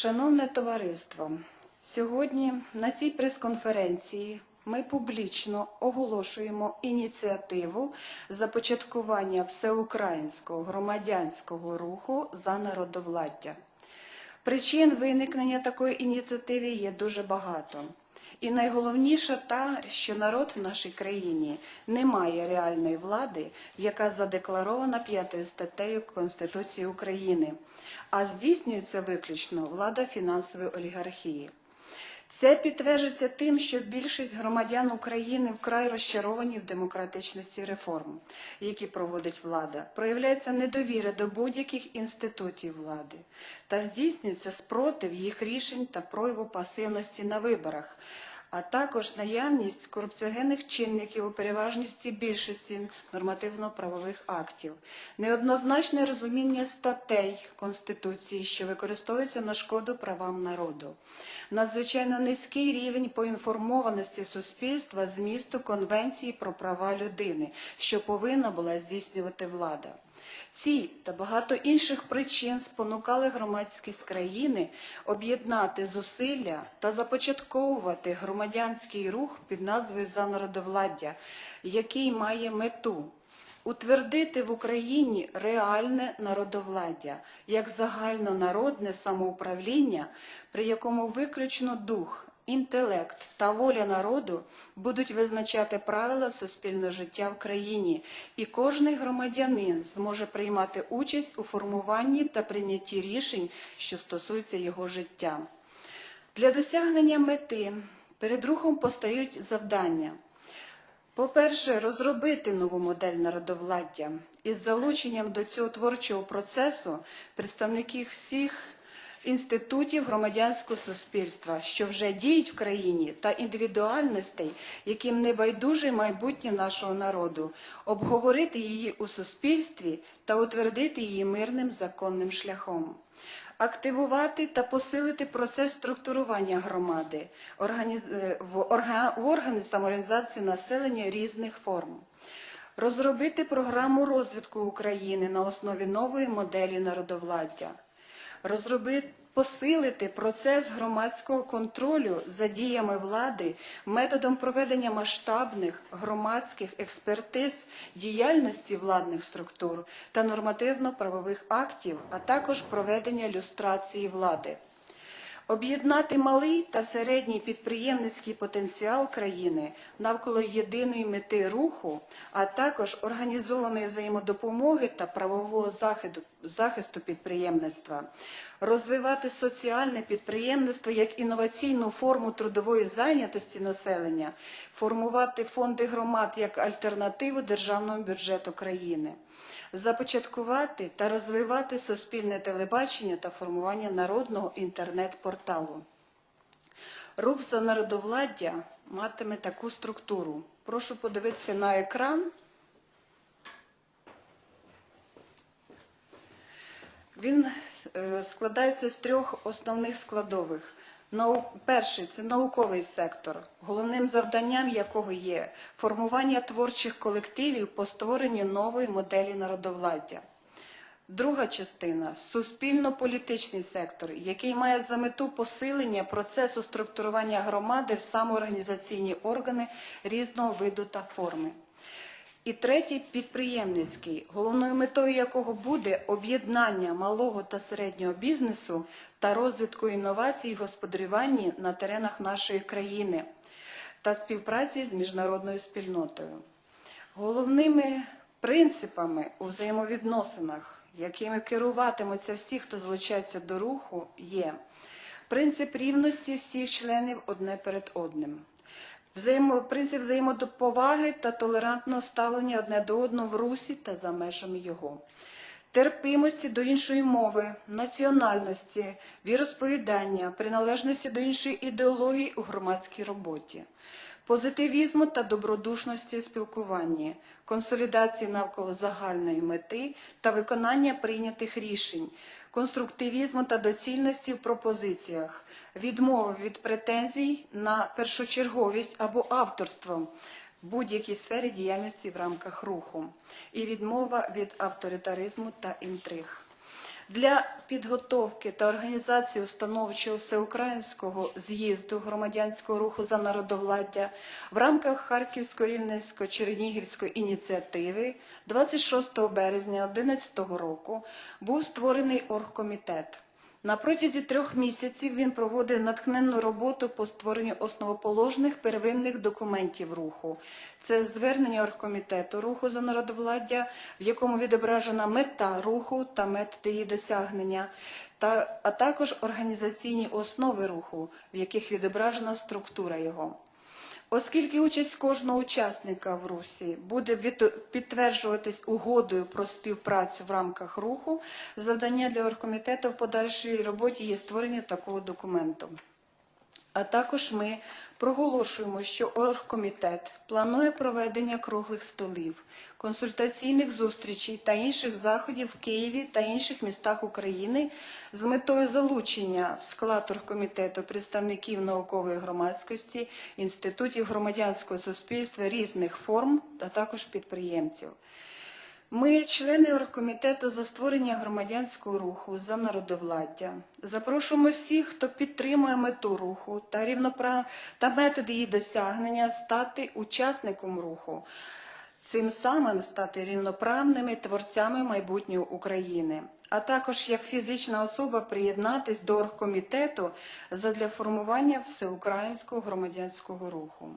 Шановне товариство, сьогодні на цій прес-конференції ми публічно оголошуємо ініціативу започаткування всеукраїнського громадянського руху за народовладдя. Причин виникнення такої ініціативи є дуже багато. І найголовніша та, що народ в нашій країні не має реальної влади, яка задекларована п'ятою статтею Конституції України, а здійснюється виключно влада фінансової олігархії. Це підтверджується тим, що більшість громадян України вкрай розчаровані в демократичності реформ, які проводить влада. Проявляється недовіра до будь-яких інститутів влади та здійснюється спротив їх рішень та прояву пасивності на виборах, а також наявність корупціогенних чинників у переважності більшості нормативно-правових актів, неоднозначне розуміння статей Конституції, що використовуються на шкоду правам народу, надзвичайно низький рівень поінформованості суспільства змісту Конвенції про права людини, що повинна була здійснювати влада. Ці та багато інших причин спонукали громадськість країни об'єднати зусилля та започатковувати громадянський рух під назвою «За народовладдя», який має мету утвердити в Україні реальне народовладдя як загальнонародне самоуправління, при якому виключно дух, інтелект та воля народу будуть визначати правила суспільного життя в країні, і кожний громадянин зможе приймати участь у формуванні та прийнятті рішень, що стосуються його життя. Для досягнення мети перед рухом постають завдання. По-перше, розробити нову модель народовладдя із залученням до цього творчого процесу представників всіх інститутів громадянського суспільства, що вже діють в країні, та індивідуальностей, яким не байдуже майбутнє нашого народу, обговорити її у суспільстві та утвердити її мирним законним шляхом. Активувати та посилити процес структурування громади е, в органи самоорганізації населення різних форм. Розробити програму розвитку України на основі нової моделі народовладдя. Розробити Посилити процес громадського контролю за діями влади методом проведення масштабних громадських експертиз діяльності владних структур та нормативно-правових актів, а також проведення люстрації влади. Об'єднати малий та середній підприємницький потенціал країни навколо єдиної мети руху, а також організованої взаємодопомоги та правового захисту, підприємництва, розвивати соціальне підприємництво як інноваційну форму трудової зайнятості населення, формувати фонди громад як альтернативу державному бюджету країни започаткувати та розвивати суспільне телебачення та формування народного інтернет-порталу. Рух за народовладдя матиме таку структуру. Прошу подивитися на екран. Він е, складається з трьох основних складових. Перший це науковий сектор, головним завданням якого є формування творчих колективів по створенню нової моделі народовладдя. Друга частина суспільно-політичний сектор, який має за мету посилення процесу структурування громади в самоорганізаційні органи різного виду та форми. І третій підприємницький, головною метою якого буде об'єднання малого та середнього бізнесу та розвитку інновацій в господарюванні на теренах нашої країни та співпраці з міжнародною спільнотою. Головними принципами у взаємовідносинах, якими керуватимуться всі, хто злучається до руху, є принцип рівності всіх членів одне перед одним. Взаємо, принцип взаємодоповаги та толерантного ставлення одне до одного в русі та за межами його, терпимості до іншої мови, національності, віросповідання, приналежності до іншої ідеології у громадській роботі, позитивізму та добродушності спілкуванні, консолідації навколо загальної мети та виконання прийнятих рішень, конструктивізму та доцільності в пропозиціях, відмови від претензій на першочерговість або авторство будь-якій сфері діяльності в рамках руху і відмова від авторитаризму та інтриг. Для підготовки та організації установчого всеукраїнського з'їзду громадянського руху за народовладдя в рамках Харківсько-Рівненсько-Чернігівської ініціативи 26 березня 2011 року був створений оргкомітет. На протязі трьох місяців він проводив натхненну роботу по створенню основоположних первинних документів руху. Це звернення оргкомітету руху за народовладдя, в якому відображена мета руху та методи її досягнення, та, а також організаційні основи руху, в яких відображена структура його. Оскільки участь кожного учасника в русі буде підтверджуватись угодою про співпрацю в рамках руху, завдання для оргкомітету в подальшій роботі є створення такого документу. А також ми проголошуємо, що оргкомітет планує проведення круглих столів, консультаційних зустрічей та інших заходів в Києві та інших містах України з метою залучення в склад оргкомітету представників наукової громадськості, інститутів громадянського суспільства різних форм, а також підприємців. Ми, члени оргкомітету за створення громадянського руху за народовладдя, запрошуємо всіх, хто підтримує мету руху та рівнопра... та методи її досягнення, стати учасником руху, цим самим стати рівноправними творцями майбутнього України, а також як фізична особа приєднатись до оргкомітету задля формування всеукраїнського громадянського руху.